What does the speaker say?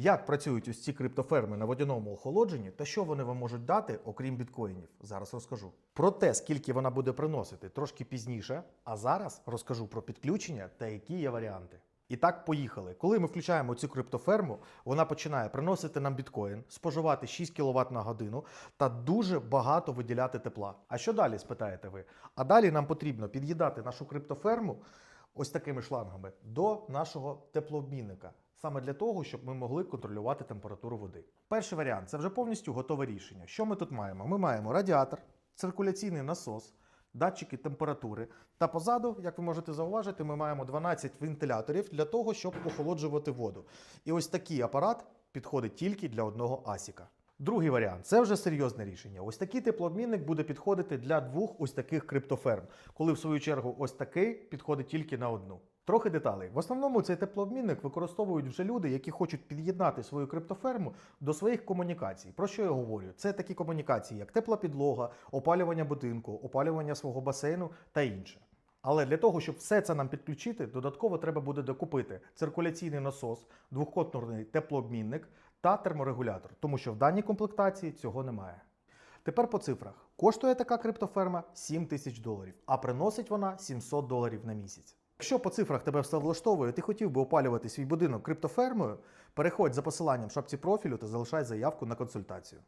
Як працюють ось ці криптоферми на водяному охолодженні та що вони вам можуть дати, окрім біткоїнів, зараз розкажу. Про те, скільки вона буде приносити, трошки пізніше. А зараз розкажу про підключення та які є варіанти. І так, поїхали. Коли ми включаємо цю криптоферму, вона починає приносити нам біткоін, споживати 6 кВт на годину та дуже багато виділяти тепла. А що далі, спитаєте ви? А далі нам потрібно під'їдати нашу криптоферму ось такими шлангами до нашого теплообмінника. Саме для того, щоб ми могли контролювати температуру води. Перший варіант це вже повністю готове рішення. Що ми тут маємо? Ми маємо радіатор, циркуляційний насос, датчики температури. Та позаду, як ви можете зауважити, ми маємо 12 вентиляторів для того, щоб охолоджувати воду. І ось такий апарат підходить тільки для одного асіка. Другий варіант це вже серйозне рішення. Ось такий теплообмінник буде підходити для двох ось таких криптоферм, коли в свою чергу ось такий підходить тільки на одну. Трохи деталей. В основному цей теплообмінник використовують вже люди, які хочуть під'єднати свою криптоферму до своїх комунікацій. Про що я говорю? Це такі комунікації, як тепла підлога, опалювання будинку, опалювання свого басейну та інше. Але для того, щоб все це нам підключити, додатково треба буде докупити циркуляційний насос, двохконтурний теплообмінник та терморегулятор, тому що в даній комплектації цього немає. Тепер по цифрах. Коштує така криптоферма 7 тисяч доларів, а приносить вона 700 доларів на місяць. Якщо по цифрах тебе все влаштовує, ти хотів би опалювати свій будинок криптофермою, переходь за посиланням в шапці профілю та залишай заявку на консультацію.